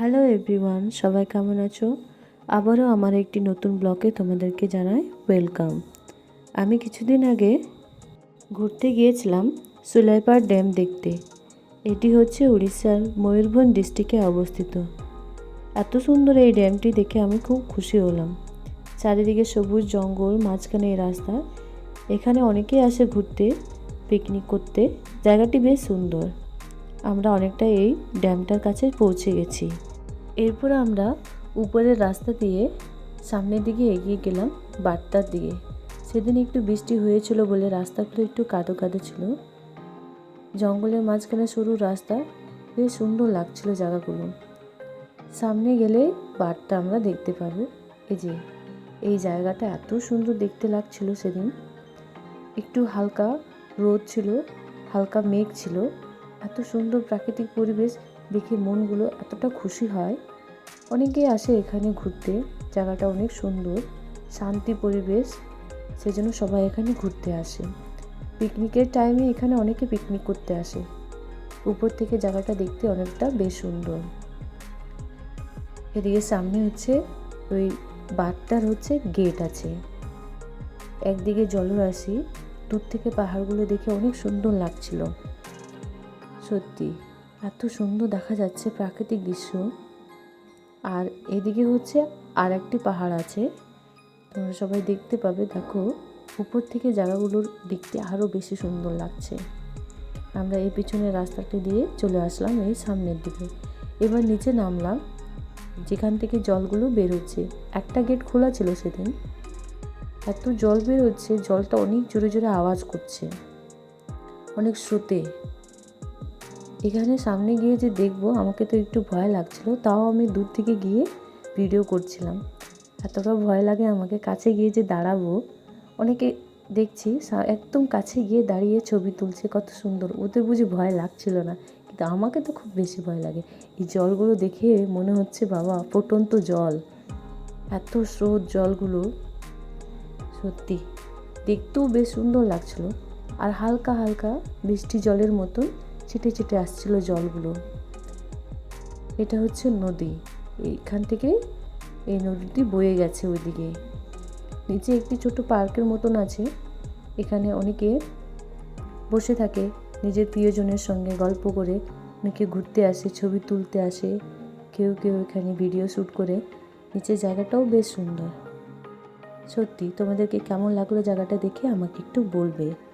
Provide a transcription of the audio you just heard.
Hello everyone সবাই কেমন আছো? আবারও আমার একটি নতুন ব্লগে তোমাদেরকে জানাই ওয়েলকাম আমি কিছুদিন আগে ঘুরতে গিয়েছিলাম সুলাইপাড় ড্যাম দেখতে। এটি হচ্ছে উড়িষ্যার ময়ূরভঞ্জ ডিস্ট্রিক্টে অবস্থিত। এত সুন্দর এই ড্যামটি দেখে আমি খুব খুশি হলাম। চারিদিকে সবুজ জঙ্গল, মাঝখানে এই রাস্তা। এখানে অনেকেই আসে ঘুরতে পিকনিক করতে। জায়গাটি বেশ সুন্দর। আমরা অনেকটা এই ড্যামটার কাছে পৌঁছে গেছি। এরপর আমরা উপরের রাস্তা দিয়ে সামনের দিকে এগিয়ে গেলাম বার্তার দিকে। সেদিন একটু বৃষ্টি হয়েছিল বলে রাস্তাগুলো একটু কাদো কাদো ছিল। জঙ্গলের মাঝখানে সরু রাস্তা বেশ সুন্দর লাগছিল জায়গাগুলো। সামনে গেলে বার্তা আমরা দেখতে পাবো। এই যে, এই জায়গাটা এত সুন্দর দেখতে লাগছিল সেদিন। একটু হালকা রোদ ছিল, হালকা মেঘ ছিল। এত সুন্দর প্রাকৃতিক পরিবেশ দেখে মনগুলো এতটা খুশি হয়। অনেকেই আসে এখানে ঘুরতে, জায়গাটা অনেক সুন্দর, শান্তি পরিবেশ, সেজন্য সবাই এখানে ঘুরতে আসে। পিকনিকের টাইমে এখানে অনেকে পিকনিক করতে আসে। উপর থেকে জায়গাটা দেখতে অনেকটা বেশ সুন্দর। এদিকে সামনে হচ্ছে, ওই বাটটার হচ্ছে গেট আছে। একদিকে জলরাশি, দূর থেকে পাহাড়গুলো দেখে অনেক সুন্দর লাগছিল। সত্যি। এত সুন্দর দেখা যাচ্ছে প্রাকৃতিক দৃশ্য। আর এদিকে হচ্ছে আর একটি পাহাড় আছে। তোমরা সবাই দেখতে পাবে, দেখো, উপর থেকে জায়গাগুলোর দেখতে আরও বেশি সুন্দর লাগছে। আমরা এই পিছনের রাস্তাটি দিয়ে চলে আসলাম এই সামনের দিকে। এবার নিচে নামলাম, যেখান থেকে জলগুলো বেরোচ্ছে। একটা গেট খোলা ছিল সেদিন। এত জল বেরোচ্ছে, জলটা অনেক জোরে জোরে আওয়াজ করছে। অনেক স্রোতে। এখানে সামনে গিয়ে যে দেখব, আমাকে তো একটু ভয় লাগছিল, তাও আমি দূর থেকে গিয়ে ভিডিও করছিলাম। এতটা ভয় লাগে আমাকে, কাছে গিয়ে যে দাঁড়াবো, অনেকে দেখছি একদম কাছে গিয়ে দাঁড়িয়ে ছবি তুলছে, কত সুন্দর ওদের বুঝি ভয় লাগছিল না, কিন্তু আমাকে তো খুব বেশি ভয় লাগে। এই জলগুলো দেখে মনে হচ্ছে, বাবা, ফুটন্ত জল, এত স্রোত জলগুলো, সত্যি, দেখতেও বেশ সুন্দর লাগছিল। আর হালকা হালকা বৃষ্টি জলের মতন ছিটে ছিটে আসছিল জলগুলো। এটা হচ্ছে নদী। এইখান থেকে এই নদীটি বয়ে গেছে ওইদিকে। নিচে একটি ছোট পার্কের মতন আছে। এখানে অনেকে বসে থাকে। নিজের প্রিয়জনের সঙ্গে গল্প করে। অনেকে ঘুরতে আসে, ছবি তুলতে আসে। কেউ কেউ এখানে ভিডিও শ্যুট করে। নিচে জায়গাটাও বেশ সুন্দর। সত্যি, তোমাদেরকে কেমন লাগল জায়গাটা দেখে আমাকে একটু বলবে।